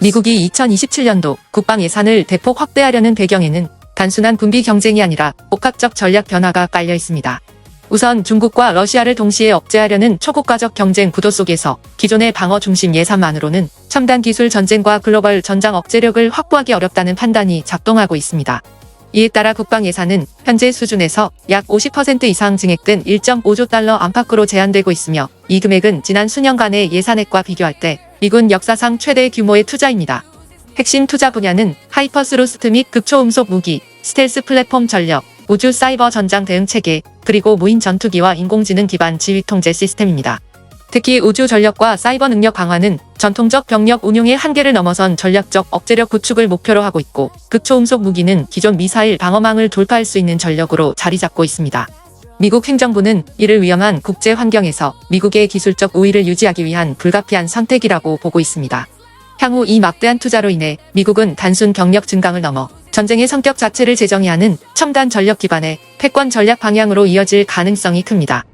미국이 2027년도 국방 예산을 대폭 확대하려는 배경에는 단순한 군비 경쟁이 아니라 복합적 전략 변화가 깔려 있습니다. 우선 중국과 러시아를 동시에 억제하려는 초국가적 경쟁 구도 속에서 기존의 방어 중심 예산만으로는 첨단 기술 전쟁과 글로벌 전장 억제력을 확보하기 어렵다는 판단이 작동하고 있습니다. 이에 따라 국방 예산은 현재 수준에서 약 50% 이상 증액된 1.5조 달러 안팎으로 제한되고 있으며 이 금액은 지난 수년간의 예산액과 비교할 때 미군 역사상 최대 규모의 투자입니다. 핵심 투자 분야는 하이퍼스루스트 및 극초음속 무기, 스텔스 플랫폼 전력, 우주 사이버 전장 대응 체계, 그리고 무인 전투기와 인공지능 기반 지휘 통제 시스템입니다. 특히 우주 전력과 사이버 능력 강화는 전통적 병력 운용의 한계를 넘어선 전략적 억제력 구축을 목표로 하고 있고 극초음속 무기는 기존 미사일 방어망을 돌파할 수 있는 전력으로 자리 잡고 있습니다. 미국 행정부는 이를 위험한 국제 환경에서 미국의 기술적 우위를 유지하기 위한 불가피한 선택이라고 보고 있습니다. 향후 이 막대한 투자로 인해 미국은 단순 경력 증강을 넘어 전쟁의 성격 자체를 재정의하는 첨단 전력 기반의 패권 전략 방향으로 이어질 가능성이 큽니다.